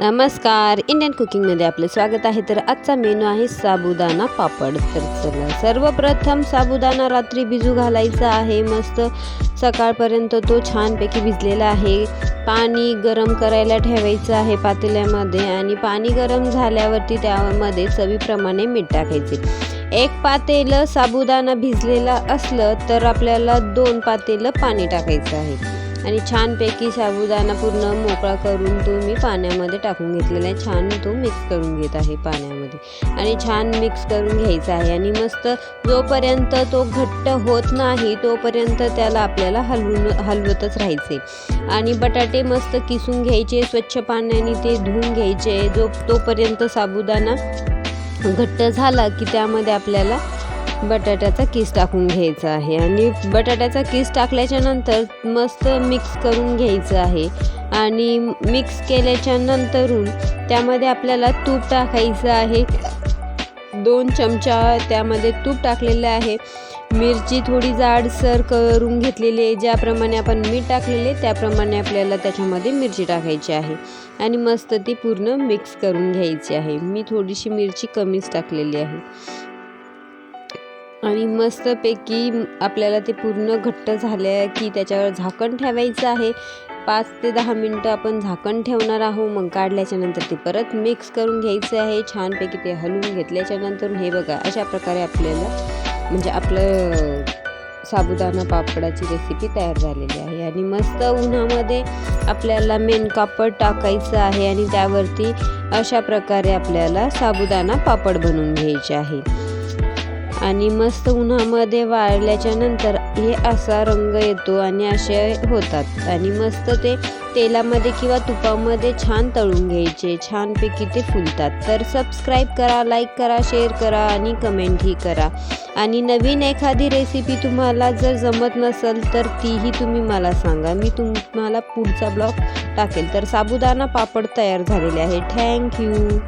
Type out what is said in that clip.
नमस्कार. इंडियन कुकिंगमध्ये आपलं स्वागत आहे. तर आजचा मेनू आहे साबुदाणा पापड. तर चला सर्वप्रथम साबुदाणा रात्री भिजू घालायचा आहे. मस्त सकाळपर्यंत तो छानपैकी भिजलेला आहे. पाणी गरम करायला ठेवायचं आहे पातेल्यामध्ये आणि पाणी गरम झाल्यावरती त्यामध्ये चवीप्रमाणे मीठ टाकायचे. एक पातेलं साबुदाणा भिजलेला असलं तर आपल्याला दोन पातेलं पाणी टाकायचं आहे. आणि छानपैकी साबुदाणा पूर्ण मोकळा करून तो मी पाण्यामध्ये टाकून घेतलेला आहे. छान तो मिक्स करून घेत आहे पाण्यामध्ये. आणि छान मिक्स करून घ्यायचा आहे. आणि मस्त जोपर्यंत तो घट्ट होत नाही तोपर्यंत त्याला आपल्याला हलवून हलवतच राहायचे. आणि बटाटे मस्त किसून घ्यायचे स्वच्छ पाण्याने ते धुवून घ्यायचे. जो तोपर्यंत साबुदाणा घट्ट झाला की त्यामध्ये आपल्याला बटाट्याचा किस टाकून घ्यायचा आहे? आणि बटाट्याचा किस टाकल्याच्या नंतर मस्त मिक्स करून घ्यायचं आहे. आणि मिक्स केल्याच्या नंतरून त्यामध्ये आपल्याला तूप टाकायचं आहे. दोन चमचा त्यामध्ये तूप टाकलेलं आहे. मिरची थोडी जाडसर करून घेतलेली आहे. ज्याप्रमाणे आपण मीठ टाकलेले त्याप्रमाणे आपल्याला त्याच्यामध्ये मिरची टाकायची आहे. आणि मस्त ती पूर्ण मिक्स करून घ्यायची आहे. मी थोडीशी मिरची कमीच टाकलेली आहे. आणि मस्तपैकी आपल्याला ते पूर्ण घट्ट झाले की त्याच्यावर झाकण ठेवायचं आहे. पाच ते दहा मिनटं आपण झाकण ठेवणार आहोत. मग काढल्याच्या नंतर ते परत मिक्स करून घ्यायचं आहे. छानपैकी ते हलवून घेतल्याच्या नंतर हे बघा अशा प्रकारे आपल्याला म्हणजे आपलं साबुदाणा पापडाची रेसिपी तयार झालेली आहे. आणि मस्त उन्हामध्ये आपल्याला मेन कापड टाकायचं आहे आणि त्यावरती अशा प्रकारे आपल्याला साबुदाणा पापड बनवून घ्यायचे आहे. आणि मस्त उन्हामध्ये वाळल्याच्या नंतर हे असा रंग येतो आणि असे होतात. आणि मस्त ते तेलामध्ये किंवा तुपामध्ये छान तळून घ्यायचे. छानपैकी ते फुलतात. तर सबस्क्राईब करा लाईक करा शेअर करा आणि कमेंटही करा. आणि नवीन एखादी रेसिपी तुम्हाला जर जमत नसेल तर तीही तुम्ही मला सांगा. मी तुम्हाला पुढचा ब्लॉग टाकेल. तर साबुदाणा पापड तयार झालेले आहे. थँक्यू